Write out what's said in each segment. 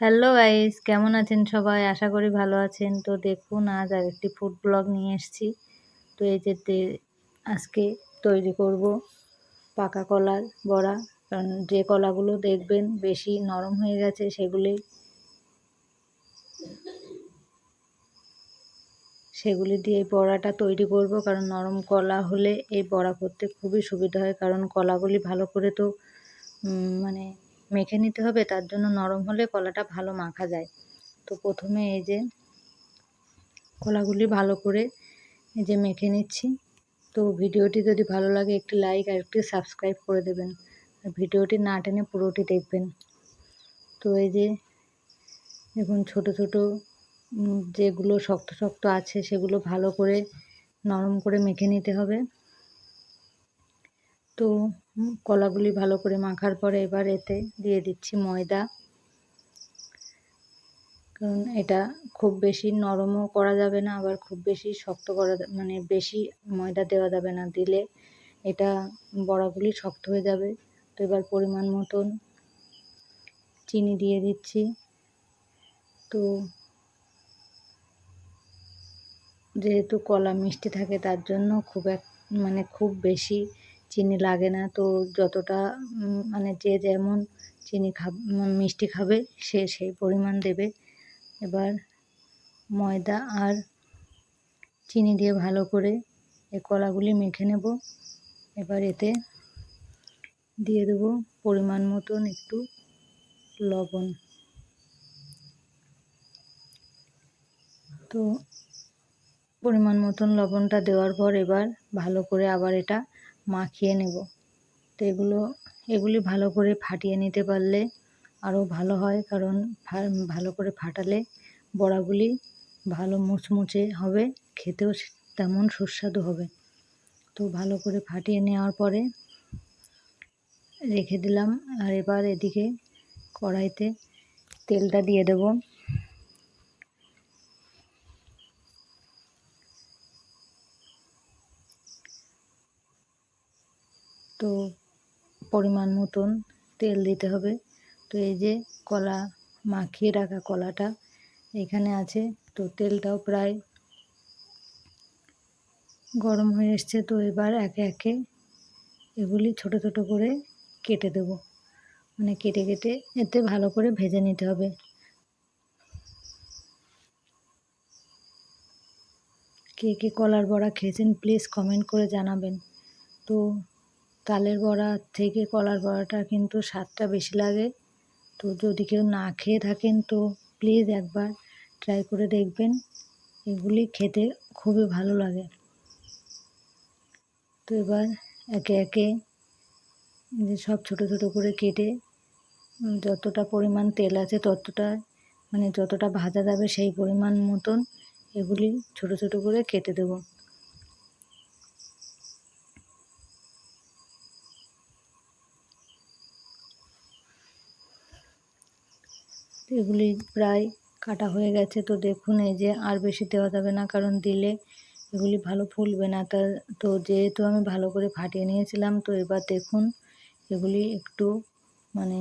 Hello guys কেমন আছেন সবাই? আশা করি ভালো আছেন। তো দেখুন, আজ আর একটি ফুড ব্লগ নিয়ে এসেছি। তো এই যে আজকে তৈরি করব পাকা কলার বড়া। কারণ যে কলাগুলো দেখবেন বেশি নরম হয়ে গেছে, সেগুলি সেগুলি দিয়ে এই বড়াটা তৈরি করব। কারণ নরম কলা হলে এই বড়া করতে খুবই সুবিধা হয়। কারণ কলাগুলি ভালো করে তো মানে মেখে নিতে হবে, তার জন্য নরম হলে কলাটা ভালো মাখা যায়। তো প্রথমে এই যে কলাগুলি ভালো করে এই যে মেখে নিচ্ছি। তো ভিডিওটি যদি ভালো লাগে একটি লাইক আর একটি সাবস্ক্রাইব করে দেবেন। আর ভিডিওটি না টেনে পুরোটি দেখবেন। তো এই যে দেখুন ছোট ছোট যেগুলো শক্ত শক্ত আছে সেগুলো ভালো করে নরম করে মেখে নিতে হবে। তো কলাগুলি ভালো করে মাখার পরে এবার এতে দিয়ে দিচ্ছি ময়দা। কারণ এটা খুব বেশি নরমও করা যাবে না, আবার খুব বেশি শক্ত করা মানে বেশি ময়দা দেওয়া যাবে না। দিলে এটা বড়াগুলি শক্ত হয়ে যাবে। তো এবার পরিমাণ মতন চিনি দিয়ে দিচ্ছি। তো যেহেতু কলা মিষ্টি থাকে, তার জন্য খুব এক মানে খুব বেশি চিনি লাগে না। তো যতটা মানে যে যেমন চিনি খা মিষ্টি খাবে, সে সেই পরিমাণ দেবে। এবার ময়দা আর চিনি দিয়ে ভালো করে এই কলাগুলি মেখে নেব। এবার এতে দিয়ে দেব পরিমাণ মতন একটু লবণ। তো পরিমাণ মতন লবণটা দেওয়ার পর এবার ভালো করে আবার এটা মাখিয়ে নেব। তো এগুলো, এগুলি ভালো করে ফাটিয়ে নিতে পারলে আরও ভালো হয়, কারণ ভালো করে ফাটালে বড়াগুলি ভালো মুচমুচে হবে, খেতেও তেমন সুস্বাদু হবে। তো ভালো করে ফাটিয়ে নেওয়ার পরে রেখে দিলাম। আর এবার এদিকে কড়াইতে তেলটা দিয়ে দেব। তো পরিমাণ মতন তেল দিতে হবে। তো এই যে কলা, মাখিয়ে রাখা কলাটা এখানে আছে। তো তেলটাও প্রায় গরম হয়ে এসছে। তো এবার একে একে এগুলি ছোট ছোট করে কেটে দেব। মানে কেটে কেটে এতে ভালো করে ভেজে নিতে হবে। কে কে কলার বড়া খেয়েছেন প্লিজ কমেন্ট করে জানাবেন। তো তালের বড়া থেকে কলার বড়াটা কিন্তু স্বাদটা বেশি লাগে। তো যদি কেউ না খেয়ে থাকেন তো প্লিজ একবার ট্রাই করে দেখবেন। এগুলি খেতে খুবই ভালো লাগে। তো এবার একে একে সব ছোট ছোট করে কেটে যতটা পরিমাণ তেল আছে ততটা মানে যতটা ভাজা যাবে সেই পরিমাণ মতন এগুলি ছোট ছোট করে কেটে দেবো। এগুলি প্রায় কাটা হয়ে গেছে। তো দেখুন, এই যে আর বেশি দেওয়া যাবে না, কারণ দিলে এগুলি ভালো ফুলবে না। তা তো যেহেতু আমি ভালো করে ফাটিয়ে নিয়েছিলাম, তো এবার দেখুন, এগুলি একটু মানে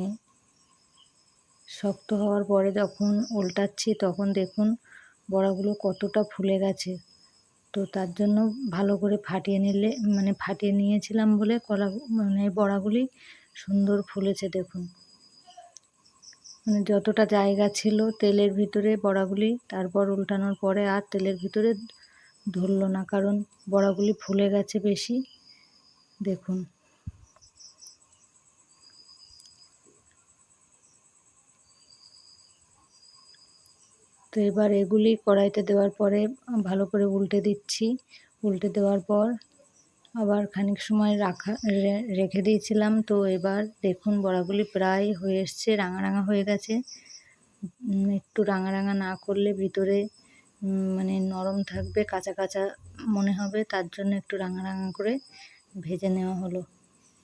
শক্ত হওয়ার পরে যখন উল্টাচ্ছি, তখন দেখুন বড়াগুলো কতটা ফুলে গেছে। তো তার জন্য ভালো করে ফাটিয়ে নিলে মানে ফাটিয়ে নিয়েছিলাম বলে কলা মানে বড়াগুলি সুন্দর ফুলেছে দেখুন। মানে যতটা জায়গা ছিল তেলের ভিতরে বড়াগুলি, তারপর উল্টানোর পরে আর তেলের ভিতরে ধরলো না, কারণ বড়াগুলি ফুলে গেছে বেশি। দেখুন। তো এবার এগুলি কড়াইতে দেওয়ার পরে ভালো করে উল্টে দিচ্ছি। উল্টে দেওয়ার পর আবার খানিক সময় রাখা রেখে দিয়েছিলাম। তো এবার দেখুন বড়াগুলি প্রায় হয়ে এসছে, রাঙা রাঙা হয়ে গেছে। একটু রাঙা রাঙা না করলে ভিতরে মানে নরম থাকবে, কাঁচা কাঁচা মনে হবে। তার জন্য একটু রাঙা রাঙা করে ভেজে নেওয়া হলো।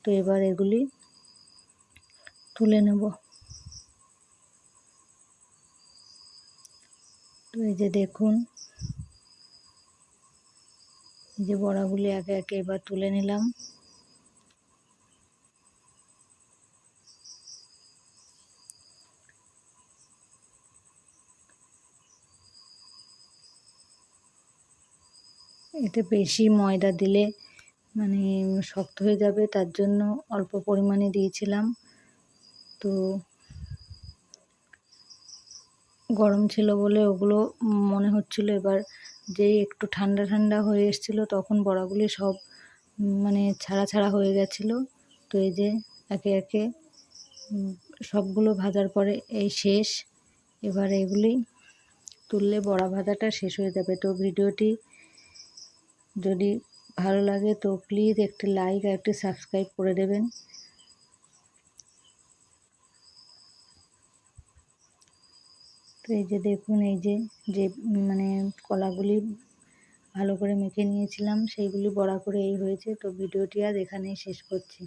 তো এবার এগুলি তুলে নেব। তো এই যে দেখুন যে বড়াগুলি একে একে এবার তুলে নিলাম। এতে বেশি ময়দা দিলে মানে শক্ত হয়ে যাবে, তার জন্য অল্প পরিমাণে দিয়েছিলাম। তো গরম ছিল বলে ওগুলো মনে হচ্ছিল এবার যেই একটু ঠান্ডা ঠান্ডা হয়ে এসেছিল, তখন বড়াগুলি সব মানে ছাড়া ছাড়া হয়ে গেছিল। তো এই যে একে একে সবগুলো ভাজার পরে এই শেষ। এবার এগুলি তুললে বড়া ভাজাটা শেষ হয়ে যাবে। তো ভিডিওটি যদি ভালো লাগে, তো প্লিজ একটি লাইক আর একটি সাবস্ক্রাইব করে দেবেন। এই যে দেখুন, এই যে যে মানে কলাগুলি ভালো করে মেখে নিয়েছিলাম, সেইগুলি বড়া করে এই হয়েছে। তো ভিডিওটি আর এখানেই শেষ করছি।